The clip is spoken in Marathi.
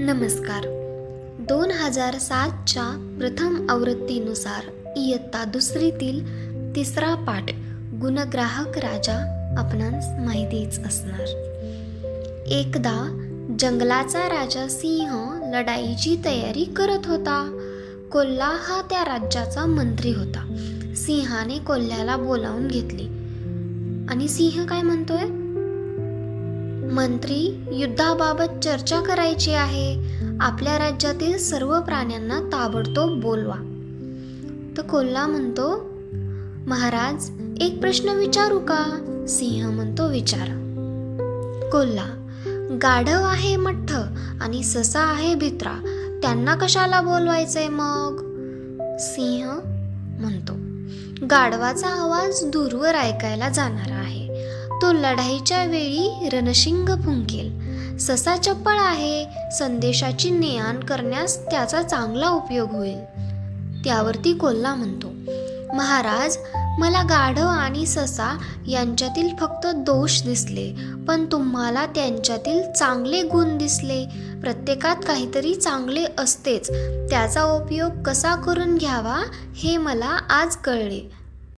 नमस्कार. दोन हजार सातच्या प्रथम आवृत्तीनुसार इयत्ता दुसरीतील तिसरा पाठ गुणग्राहक राजा आपणास माहितीच असणार. एकदा जंगलाचा राजा सिंह लढाईची तयारी करत होता. कोल्हा हा त्या राज्याचा मंत्री होता. सिंहाने कोल्ह्याला बोलावून घेतले. आणि सिंह काय म्हणतोय? मंत्री युद्धाबाबत चर्चा करायची आहे. आपल्या राज्यातील सर्व प्राण्यांना ताबडतोब बोलवा. तर कोल्हा म्हणतो महाराज एक प्रश्न विचारू का? सिंह म्हणतो विचारा. कोल्हा गाढव आहे मठ्ठ आणि ससा आहे भित्रा. त्यांना कशाला बोलवायचंय मग? सिंह म्हणतो गाढवाचा आवाज दूरवर ऐकायला जाणारा आहे. तो लढाईच्या वेळी रणशिंग फुंकेल. ससा चप्पळ आहे संदेशाची नेआण करण्यास त्याचा चांगला उपयोग होईल. त्यावरती कोल्हा म्हणतो महाराज मला गाढव आणि ससा यांच्यातील फक्त दोष दिसले पण तुम्हाला त्यांच्यातील चांगले गुण दिसले. प्रत्येकात काहीतरी चांगले असतेच त्याचा उपयोग कसा करून घ्यावा हे मला आज कळले.